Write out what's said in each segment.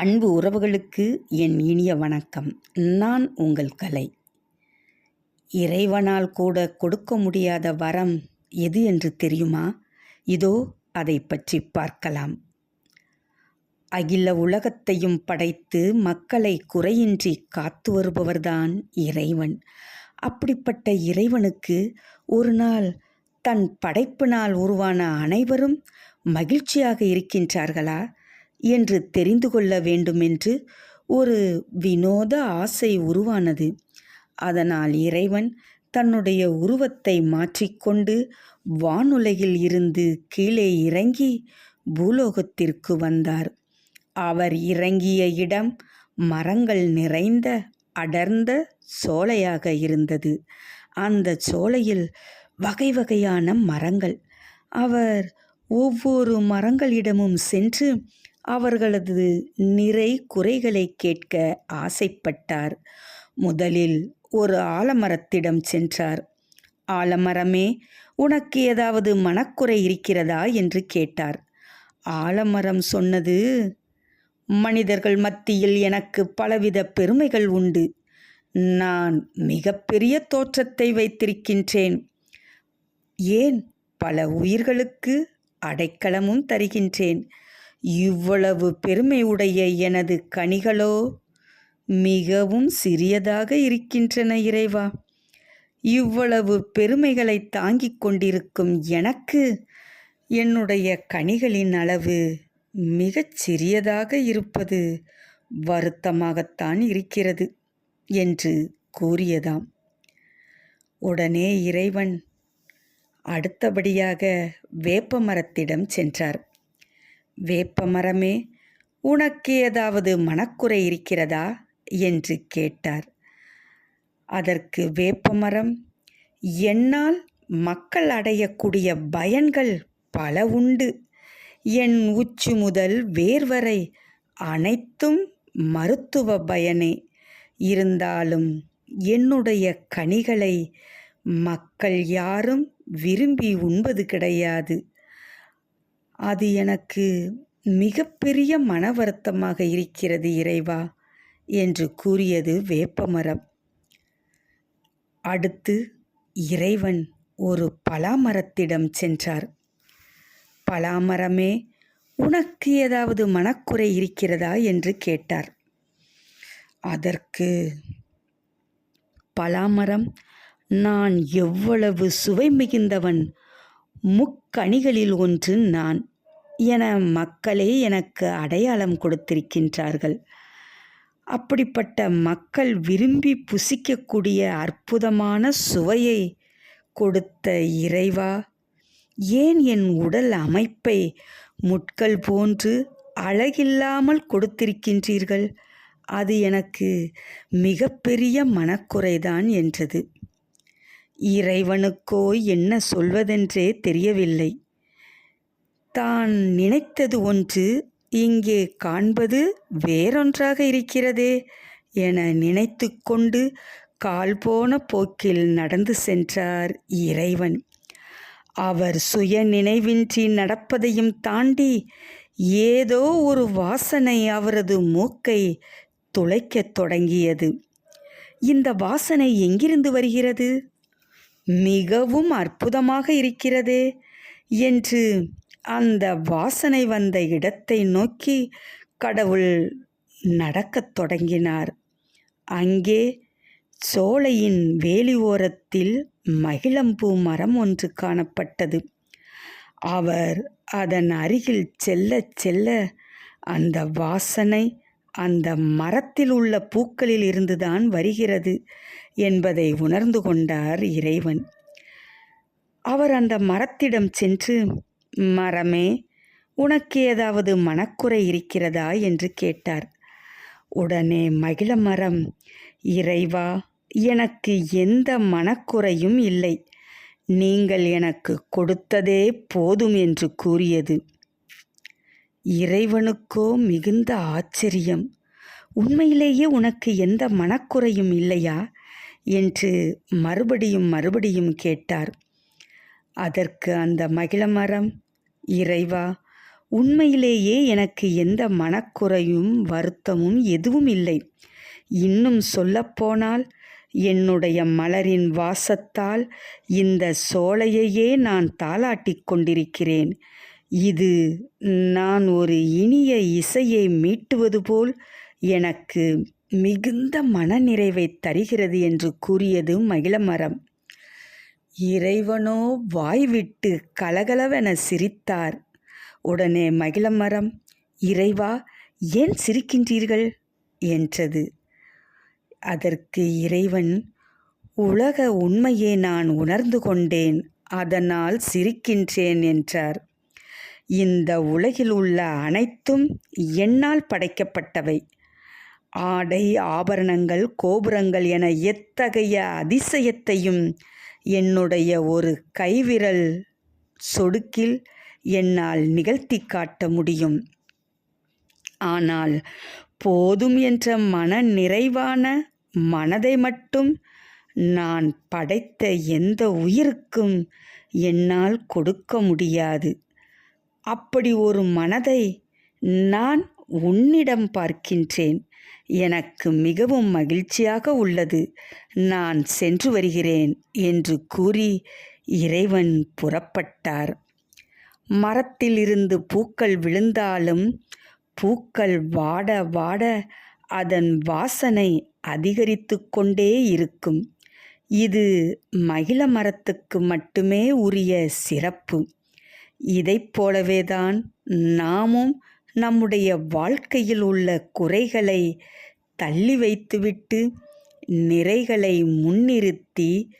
அன்பு உறவுகளுக்கு என் இனிய வணக்கம். நான் உங்கள் கலை. இறைவனால் கூட கொடுக்க முடியாத வரம் எது என்று தெரியுமா? இதோ அதை பற்றி பார்க்கலாம். அகில உலகத்தையும் படைத்து மக்களை குறையின்றி காத்து வருபவர்தான் இறைவன். அப்படிப்பட்ட இறைவனுக்கு ஒரு நாள் தன் படைப்பினால் உருவான அனைவரும் மகிழ்ச்சியாக இருக்கின்றார்களா? என்று தெரிந்து கொள்ள வேண்டுமென்று ஒரு வினோத ஆசை உருவானது. அதனால் இறைவன் தன்னுடைய உருவத்தை மாற்றிக்கொண்டு வானுலகில் இருந்து கீழே இறங்கி பூலோகத்திற்கு வந்தார். அவர் இறங்கிய இடம் மரங்கள் நிறைந்த அடர்ந்த சோலையாக இருந்தது. அந்த சோலையில் வகை வகையான மரங்கள். அவர் ஒவ்வொரு மரங்களிடமும் சென்று அவர்களது நிறை குறைகளை கேட்க ஆசைப்பட்டார். முதலில் ஒரு ஆலமரத்திடம் சென்றார். ஆலமரமே உனக்கு ஏதாவது மனக்குறை இருக்கிறதா? என்று கேட்டார். ஆலமரம் சொன்னது மனிதர்கள் மத்தியில் எனக்கு பலவித பெருமைகள் உண்டு. நான் மிகப்பெரிய தோற்றத்தை வைத்திருக்கின்றேன். ஏன் பல உயிர்களுக்கு அடைக்கலமும் தருகின்றேன். இவ்வளவு பெருமையுடைய எனது கனிகளோ மிகவும் சிறியதாக இருக்கின்றன இறைவா. இவ்வளவு பெருமைகளை தாங்கிக் கொண்டிருக்கும் எனக்கு என்னுடைய கனிகளின் அளவு மிகச் சிறியதாக இருப்பது வருத்தமாகத்தான் இருக்கிறது என்று கூறியதாம். உடனே இறைவன் அடுத்தபடியாக வேப்பமரத்திடம் சென்றார். வேப்ப மரமே உனக்கு ஏதாவது மனக்குறை இருக்கிறதா? என்று கேட்டார். அதற்கு வேப்பமரம் என்னால் மக்கள் அடையக்கூடிய பயன்கள் பல உண்டு. என் உச்சி முதல் வேர்வரை அனைத்தும் மருத்துவ பயனே. இருந்தாலும் என்னுடைய கனிகளை மக்கள் யாரும் விரும்பி உண்பது கிடையாது. அது எனக்கு மிகப்பெரிய மன வருத்தமாக இருக்கிறது இறைவா! என்று கூறியது வேப்பமரம். அடுத்து இறைவன் ஒரு பலாமரத்திடம் சென்றார். பலாமரமே உனக்கு ஏதாவது மனக்குறை இருக்கிறதா? என்று கேட்டார். அதற்கு பலாமரம் நான் எவ்வளவு சுவை மிகுந்தவன் முக்கணிகளில் ஒன்று நான். என மக்களே எனக்கு அடையாளம் கொடுத்திருக்கின்றார்கள். அப்படிப்பட்ட மக்கள் விரும்பி புசிக்கக்கூடிய அற்புதமான சுவையை கொடுத்த இறைவா ஏன் என் உடல் அமைப்பை முட்கள் போன்று அழகில்லாமல் கொடுத்திருக்கின்றீர்கள்? அது எனக்கு மிகப்பெரிய மனக்குறைதான் என்றது. இறைவனுக்கோ என்ன சொல்வதென்றே தெரியவில்லை. தான் நினைத்தது ஒன்று இங்கே காண்பது வேறொன்றாக இருக்கிறதே என நினைத்து கொண்டு கால் போன போக்கில் நடந்து சென்றார் இறைவன். அவர் சுய நினைவின்றி நடப்பதையும் தாண்டி ஏதோ ஒரு வாசனை அவரது மூக்கை துளைக்கத் தொடங்கியது. இந்த வாசனை எங்கிருந்து வருகிறது? மிகவும் அற்புதமாக இருக்கிறதே என்று அந்த வாசனை வந்த இடத்தை நோக்கி கடவுள் நடக்கத் தொடங்கினார். அங்கே சோலையின் வேலி ஓரத்தில் மகிழம்பூ மரம் ஒன்று காணப்பட்டது. அவர் அதன் அருகில் செல்ல செல்ல அந்த வாசனை அந்த மரத்தில் உள்ள பூக்களில் இருந்துதான் வருகிறது என்பதை உணர்ந்து கொண்டார் இறைவன். அவர் அந்த மரத்திடம் சென்று மரமே உனக்கு ஏதாவது மனக்குறை இருக்கிறதா? என்று கேட்டார். உடனே மகிழ மரம் இறைவா எனக்கு எந்த மனக்குறையும் இல்லை. நீங்கள் எனக்கு கொடுத்ததே போதும் என்று கூறியது. இறைவனுக்கோ மிகுந்த ஆச்சரியம். உண்மையிலேயே உனக்கு எந்த மனக்குறையும் இல்லையா? என்று மறுபடியும் மறுபடியும் கேட்டார். அதற்கு அந்த மகிழமரம் இறைவா உண்மையிலேயே எனக்கு எந்த மனக்குறையும் வருத்தமும் எதுவும் இல்லை. இன்னும் சொல்லப்போனால் என்னுடைய மலரின் வாசத்தால் இந்த சோலையையே நான் தாளாட்டிக் கொண்டிருக்கிறேன். இது நான் ஒரு இனிய இசையை மீட்டுவது போல் எனக்கு மிகுந்த மனநிறைவை தருகிறது என்று கூறியது மகிழமரம் இறைவனோ வாய்விட்டு கலகலவென சிரித்தார். உடனே மகிழமரம் இறைவா ஏன் சிரிக்கின்றீர்கள்? என்றது. அதற்கு இறைவன் உலக உண்மையை நான் உணர்ந்து கொண்டேன் அதனால் சிரிக்கின்றேன் என்றார். இந்த உலகில் உள்ள அனைத்தும் என்னால் படைக்கப்பட்டவை. ஆடை ஆபரணங்கள் கோபுரங்கள் என எத்தகைய அதிசயத்தையும் என்னுடைய ஒரு கைவிரல் சொடுக்கில் என்னால் நிகழ்த்தி காட்ட முடியும். ஆனால் போதும் என்ற மன நிறைவான மனதை மட்டும் நான் படைத்த எந்த உயிருக்கும் என்னால் கொடுக்க முடியாது. அப்படி ஒரு மனதை நான் உன்னிடம் பார்க்கின்றேன். எனக்கு மிகவும் மகிழ்ச்சியாக உள்ளது. நான் சென்று வருகிறேன் என்று கூறி இறைவன் புறப்பட்டார். மரத்திலிருந்து பூக்கள் விழுந்தாலும் பூக்கள் வாட வாட அதன் வாசனை அதிகரித்து கொண்டே இருக்கும். இது மகிழ மரத்துக்கு மட்டுமே உரிய சிறப்பு. இதைப் போலவேதான் நாமும் நம்முடைய வாழ்க்கையில் உள்ள குறைகளை தள்ளி வைத்துவிட்டு நிறைகளை முன்னிறுத்தி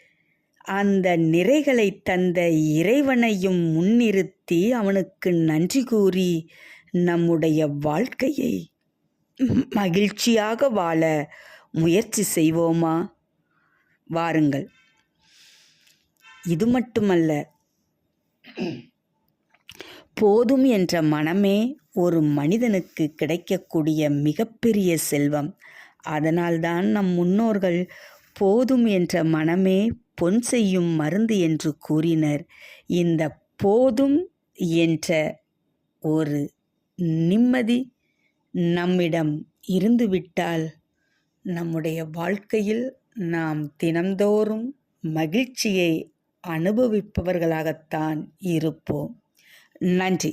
அந்த நிறைகளை தந்த இறைவனையும் முன்னிறுத்தி அவனுக்கு நன்றி கூறி நம்முடைய வாழ்க்கையை மகிழ்ச்சியாக வாழ முயற்சி செய்வோமா? வாருங்கள். இது மட்டுமல்ல போதும் என்ற மனமே ஒரு மனிதனுக்கு கிடைக்கக்கூடிய மிகப்பெரிய செல்வம். அதனால்தான் நம் முன்னோர்கள் போதும் என்ற மனமே பொன் செய்யும் மருந்து என்று கூறினர். இந்த போதும் என்ற ஒரு நிம்மதி நம்மிடம் இருந்துவிட்டால் நம்முடைய வாழ்க்கையில் நாம் தினந்தோறும் மகிழ்ச்சியை அனுபவிப்பவர்களாகத்தான் இருப்போம். நன்றி.